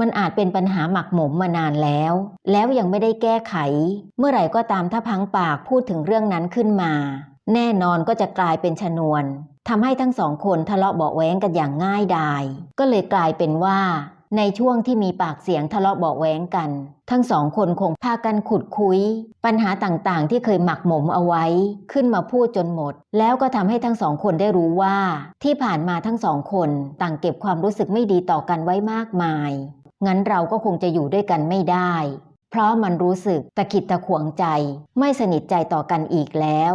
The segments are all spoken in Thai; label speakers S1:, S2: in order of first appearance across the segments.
S1: มันอาจเป็นปัญหาหมักหมมมานานแล้ว แล้วยังไม่ได้แก้ไข เมื่อไหร่ก็ตามถ้าพังปากพูดถึงเรื่องนั้นขึ้นมา แน่นอนก็จะกลายเป็นชนวนทำให้ทั้งสองคนทะเลาะเบาะแว้งกันอย่างง่ายดาย ก็เลยกลายเป็นว่า ในช่วงที่มีปากเสียงทะเลาะเบาะแว้งกัน ทั้งสองคนคงพากันขุดคุย ปัญหาต่างๆ ที่เคยหมักหมมเอาไว้ ขึ้นมาพูดจนหมด แล้วก็ทำให้ทั้งสองคนได้รู้ว่า ที่ผ่านมาทั้งสองคนต่างเก็บความรู้สึกไม่ดีต่อกันไว้มากมาย งั้นเราก็คงจะอยู่ด้วยกันไม่ได้ เพราะมันรู้สึกตะขิดตะขวงใจ ไม่สนิทใจต่อกันอีกแล้ว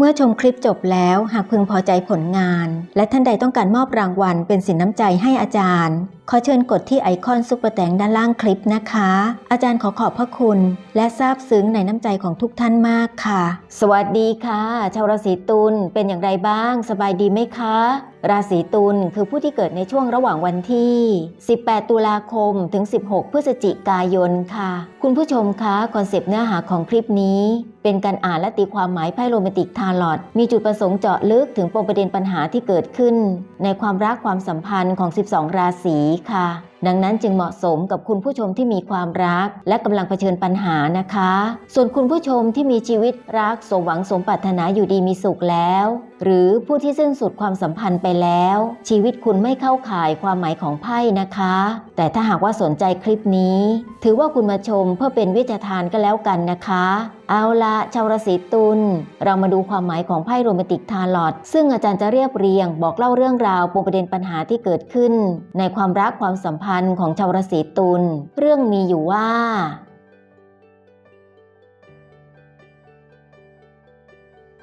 S1: เมื่อชมคลิปจบแล้วหากพึงพอใจผลงาน และท่านใดต้องการมอบรางวัลเป็นสินน้ำใจให้อาจารย์ ขอเชิญกดที่ไอคอนซุปเปอร์แตงด้านล่างคลิปนะคะ อาจารย์ขอขอบพระคุณ และซาบซึ้งในน้ำใจของทุกท่านมากค่ะ สวัสดีค่ะ ชาวราศีตุลเป็นอย่างไรบ้าง สบายดีไหมคะ ราศีตุลคือผู้ที่เกิดในช่วงระหว่างวันที่ 18 ตุลาคมถึง 16 พฤศจิกายนค่ะ คุณผู้ชมคะคอนเซปต์เนื้อหาของคลิปนี้ เป็นการอ่านและตีความหมายไพ่โรแมนติกทาร์ลอตมีจุดประสงค์เจาะลึกถึงปมประเด็นปัญหาที่เกิดขึ้น ในความรักความสัมพันธ์ของ 12 ราศีค่ะ ดังนั้นจึงเหมาะสมกับคุณผู้ชมที่มีความรัก และกำลังเผชิญปัญหานะคะ ส่วนคุณผู้ชมที่มีชีวิตรักสมหวังสมปรารถนาอยู่ดีมีสุขแล้ว หรือผู้ที่สิ้นสุดความสัมพันธ์ไปแล้ว ชีวิตคุณไม่เข้าข่ายความหมายของไพ่นะคะ แต่ถ้าหากว่าสนใจคลิปนี้ ถือว่าคุณมาชมเพื่อเป็นวิทยาทานก็แล้วกันนะคะ เอาละชาวราศีตุลเรามาดูความหมายของไพ่โรแมนติกทาลอตซึ่งอาจารย์จะเรียบเรียง บอกเล่าเรื่องราวปมประเด็นปัญหาที่เกิดขึ้น ในความรักความสัมพันธ์ของชาวราศีตุลเรื่องมีอยู่ว่า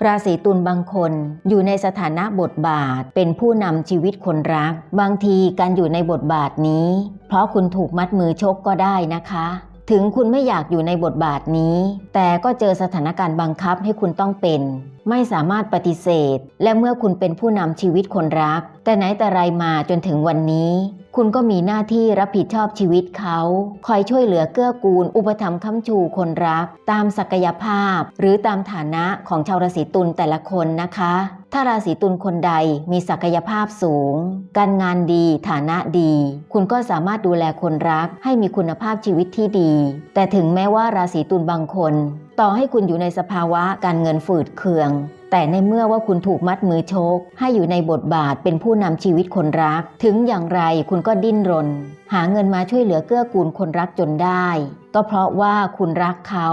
S1: ราศีตุลบางคนอยู่ในสถานะบทบาทเป็นผู้นำชีวิตคนรัก บางทีการอยู่ในบทบาทนี้ เพราะคุณถูกมัดมือชกก็ได้นะคะถึงคุณไม่อยากอยู่ในบทบาทนี้ แต่ก็เจอสถานการณ์บังคับให้คุณต้องเป็น ไม่สามารถปฏิเสธ และเมื่อคุณเป็นผู้นำชีวิตคนรัก แต่ไหนแต่ไรมาจนถึงวันนี้ คุณก็มีหน้าที่รับผิดชอบชีวิตเขา คอยช่วยเหลือเกื้อกูล อุปถัมภ์ค้ำชูคนรัก ตามศักยภาพ หรือตามฐานะของชาวราศีตุลแต่ละคนนะคะ ถ้าราศีตุลคนใดมีศักยภาพสูง การงานดีฐานะดี คุณก็สามารถดูแลคนรัก ให้มีคุณภาพชีวิตที่ดี แต่ถึงแม้ว่าราศีตุลบางคน ต่อให้คุณอยู่ในสภาวะการเงินฝืดเคืองแต่ในเมื่อว่าคุณถูกมัดมือชก ให้อยู่ในบทบาทเป็นผู้นำชีวิตคนรัก ถึงอย่างไรคุณก็ดิ้นรน หาเงินมาช่วยเหลือเกื้อกูลคนรักจนได้ ก็เพราะว่าคุณรักเขา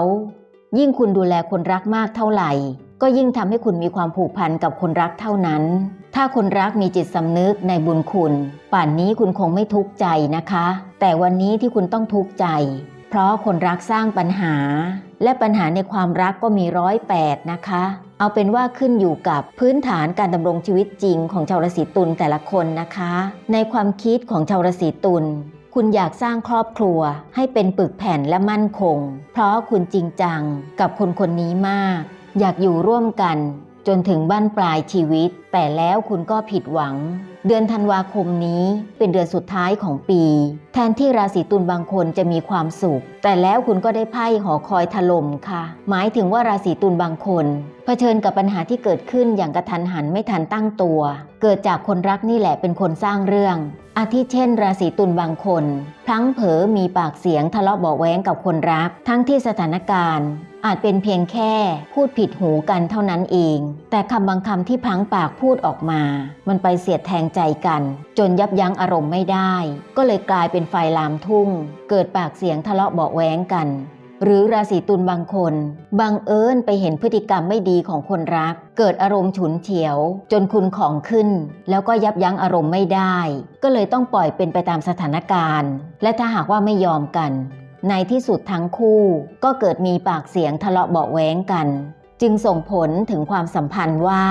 S1: ยิ่งคุณดูแลคนรักมากเท่าไหร่ ก็ยิ่งทำให้คุณมีความผูกพันกับคนรักเท่านั้น ถ้าคนรักมีจิตสำนึกในบุญคุณ ป่านนี้คุณคงไม่ทุกข์ใจนะคะ แต่วันนี้ที่คุณต้องทุกข์ใจ เพราะคนรักสร้างปัญหา และปัญหาในความรักก็มีร้อยแปดนะคะ เอาเป็นว่าขึ้นอยู่กับพื้นฐานการดำรงชีวิตจริงของชาวราศีตุลแต่ละคนนะคะ ในความคิดของชาวราศีตุลคุณอยากสร้างครอบครัวให้เป็นปึกแผ่นและมั่นคง เพราะคุณจริงจังกับคนคนนี้มาก อยากอยู่ร่วมกัน จนถึงบ้านปลายชีวิต แต่แล้วคุณก็ผิดหวัง เดือนธันวาคมนี้เป็นเดือนสุดท้ายของปี แทนที่ราศีตุลบางคนจะมีความสุข แต่แล้วคุณก็ได้ไพ่หอคอยถล่มค่ะ หมายถึงว่าราศีตุลบางคนเผชิญกับปัญหาที่เกิดขึ้นอย่างกระทันหันไม่ทันตั้งตัว เกิดจากคนรักนี่แหละเป็นคนสร้างเรื่อง อาทิเช่น ราศีตุลบางคน พลั้งเผลอมีปากเสียงทะเลาะเบาะแว้งกับคนรัก ทั้งที่สถานการณ์ อาจเป็นเพียงแค่พูดผิดหูกันเท่านั้นเอง แต่คำบางคำที่พลั้งปากพูดออกมา มันไปเสียดแทงใจกัน จนยับยั้งอารมณ์ไม่ได้ ก็เลยกลายเป็นไฟลามทุ่ง เกิดปากเสียงทะเลาะเบาะแว้งกัน หรือราศีตุลบางคนบังเอิญไปเห็นพฤติกรรมไม่ดีของคนรัก เกิดอารมณ์ฉุนเฉียว จนคุณของขึ้น แล้วก็ยับยั้งอารมณ์ไม่ได้ ก็เลยต้องปล่อยเป็นไปตามสถานการณ์ และถ้าหากว่าไม่ยอมกัน ในที่สุดทั้งคู่ก็เกิดมีปากเสียงทะเลาะเบาแว้งกัน จึงส่งผลถึงความสัมพันธ์ว่า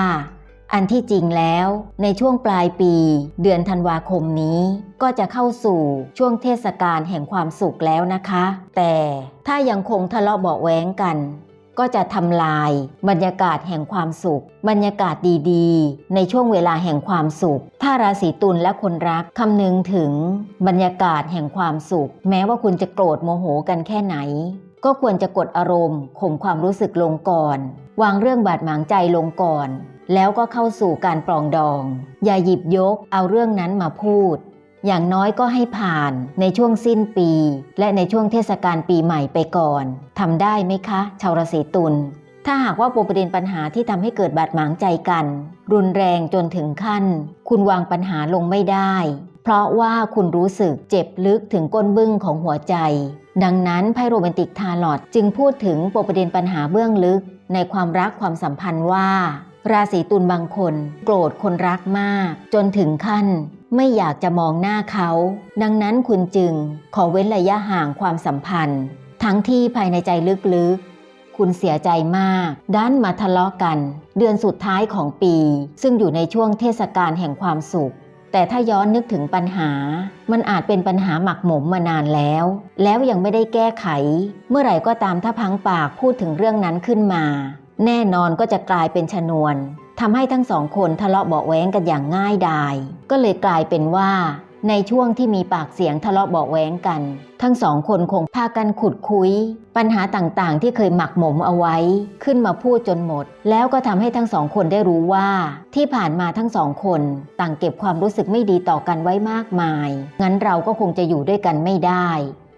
S1: อันที่จริงแล้วในช่วงปลายปี เดือนธันวาคมนี้ ก็จะเข้าสู่ช่วงเทศกาลแห่งความสุขแล้วนะคะ แต่ถ้ายังคงทะเลาะเบาะแว้งกัน ก็จะทำลาย บรรยากาศแห่งความสุข บรรยากาศดีๆ ในช่วงเวลาแห่งความสุข ถ้าราศีตุลและคนรักคำนึงถึง บรรยากาศแห่งความสุข แม้ว่าคุณจะโกรธโมโหกันแค่ไหน ก็ควรจะกดอารมณ์ข่มความรู้สึกลงก่อน วางเรื่องบาดหมางใจลงก่อน แล้วก็เข้าสู่การปรองดอง อย่าหยิบยกเอาเรื่องนั้นมาพูด อย่างน้อยก็ให้ผ่านในช่วงสิ้นปี และในช่วงเทศกาลปีใหม่ไปก่อนทำได้ไหมคะ ชาวราศีตุลถ้าหากว่าปมประเด็นปัญหาที่ทำให้เกิดบาดหมางใจกัน รุนแรงจนถึงขั้น คุณวางปัญหาลงไม่ได้ เพราะว่าคุณรู้สึกเจ็บลึกถึงก้นบึ้งของหัวใจ ดังนั้นไพโรแมนติกทาลอตจึงพูดถึงปมประเด็นปัญหาเบื้องลึก ในความรักความสัมพันธ์ว่า ราศีตุลบางคนโกรธคนรักมาก จนถึงขั้น ไม่อยากจะมองหน้าเขา ดังนั้นคุณจึงขอเว้นระยะห่างความสัมพันธ์ ทั้งที่ภายในใจลึกๆ คุณเสียใจมากด้านมาทะเลาะกัน เดือนสุดท้ายของปี ซึ่งอยู่ในช่วงเทศกาลแห่งความสุข แต่ถ้าย้อนนึกถึงปัญหา มันอาจเป็นปัญหาหมักหมมมานานแล้ว แล้วยังไม่ได้แก้ไข เมื่อไหร่ก็ตามถ้าพังปากพูดถึงเรื่องนั้นขึ้นมา แน่นอนก็จะกลายเป็นชนวนทำให้ทั้งสองคนทะเลาะเบาะแว้งกันอย่างง่ายดายก็เลยกลายเป็นว่า ในช่วงที่มีปากเสียงทะเลาะเบาะแว้งกัน ทั้งสองคนคงพากันขุดคุย ปัญหาต่างๆ ที่เคยหมักหมมเอาไว้ ขึ้นมาพูดจนหมด แล้วก็ทำให้ทั้งสองคนได้รู้ว่า ที่ผ่านมาทั้งสองคนต่างเก็บความรู้สึกไม่ดีต่อกันไว้มากมายงั้นเราก็คงจะอยู่ด้วยกันไม่ได้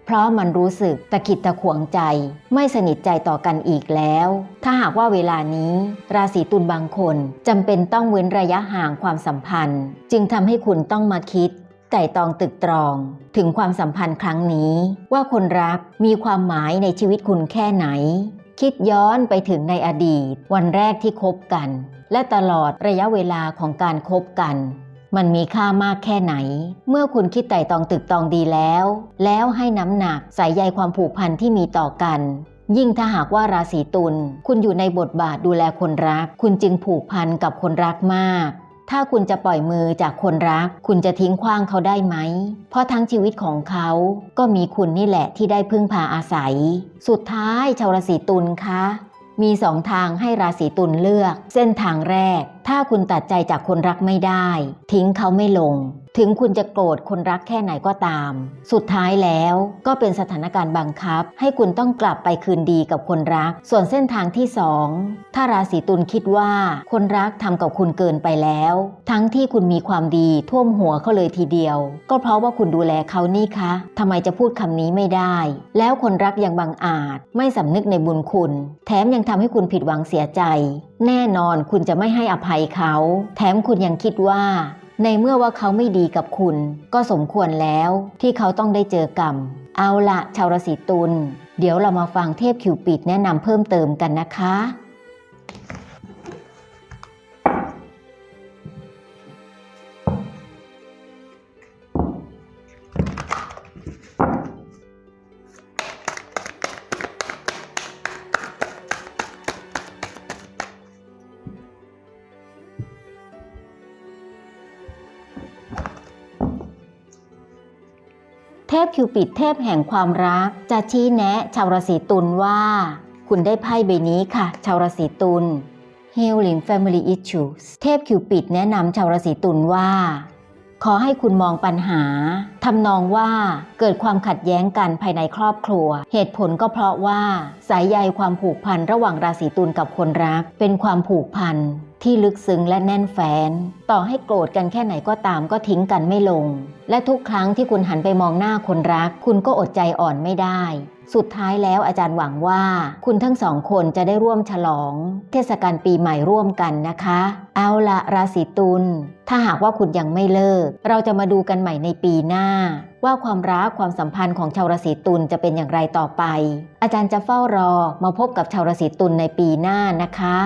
S1: เพราะมันรู้สึกตะขิดตะขวงใจ ไม่สนิทใจต่อกันอีกแล้ว ถ้าหากว่าเวลานี้ ราศีตุลบางคนจำเป็นต้องเว้นระยะห่างความสัมพันธ์ จึงทำให้คุณต้องมาคิดไต่ตองตึกตรอง ถึงความสัมพันธ์ครั้งนี้ ว่าคนรักมีความหมายในชีวิตคุณแค่ไหน คิดย้อนไปถึงในอดีต วันแรกที่คบกัน และตลอดระยะเวลาของการคบกัน มันมีค่ามากแค่ไหน เมื่อคุณคิดไต่ตองตึกตองดีแล้ว แล้วให้น้ำหนักใส่ใยความผูกพันที่มีต่อกัน ยิ่งถ้าหากว่าราศีตุลคุณอยู่ในบทบาทดูแลคนรัก คุณจึงผูกพันกับคนรักมาก ถ้าคุณจะปล่อยมือจากคนรัก คุณจะทิ้งขว้างเขาได้ไหม เพราะทั้งชีวิตของเขาก็มีคุณนี่แหละที่ได้พึ่งพาอาศัย สุดท้ายชาวราศีตุลคะมีสองทางให้ราศีตุลเลือก เส้นทางแรก ถ้าคุณตัดใจจากคนรักไม่ได้ ทิ้งเขาไม่ลง ถึงคุณจะโกรธคนรักแค่ไหนก็ตาม สุดท้ายแล้วก็เป็นสถานการณ์บังคับ ให้คุณต้องกลับไปคืนดีกับคนรัก ส่วนเส้นทางที่สองถ้าราศีตุลคิดว่าคนรักทำกับคุณเกินไปแล้ว ทั้งที่คุณมีความดีท่วมหัวเขาเลยทีเดียว ก็เพราะว่าคุณดูแลเขานี่คะทำไมจะพูดคำนี้ไม่ได้ แล้วคนรักยังบังอาจ ไม่สำนึกในบุญคุณ แถมยังทำให้คุณผิดหวังเสียใจแน่นอนคุณจะไม่ให้อภัยเขา แถมคุณยังคิดว่า ในเมื่อว่าเขาไม่ดีกับคุณ ก็สมควรแล้วที่เขาต้องได้เจอกรรม เอาละชาวราศีตุล เดี๋ยวเรามาฟังเทพคิวปิดแนะนำเพิ่มเติมกันนะคะ พคิวปิดเทพแห่งความรัก จะชี้แนะชาวราศีตุลว่า คุณได้ไพ่ใบนี้ค่ะ ชาวราศีตุล Healing Family Issues เทพคิวปิดแนะนำชาวราศีตุลว่า ขอให้คุณมองปัญหาทำนองว่าเกิดความขัดแย้งกันภายในครอบครัว เหตุผลก็เพราะว่า สายใยความผูกพันระหว่างราศีตุลกับคนรัก เป็นความผูกพัน ที่ลึกซึ้งและแน่นแฟนต่อให้โกรธกันแค่ไหนก็ตามก็ทิ้งกันไม่ลง และทุกครั้งที่คุณหันไปมองหน้าคนรัก คุณก็อดใจอ่อนไม่ได้ สุดท้ายแล้วอาจารย์หวังว่า คุณทั้งสองคนจะได้ร่วมฉลอง เทศกาลปีใหม่ร่วมกันนะคะ เอาละราศีตุลถ้าหากว่าคุณยังไม่เลิก เราจะมาดูกันใหม่ในปีหน้า ว่าความรักความสัมพันธ์ของชาวราศีตุลจะเป็นอย่างไรต่อไป อาจารย์จะเฝ้ารอมาพบกับชาวราศีตุลในปีหน้านะคะ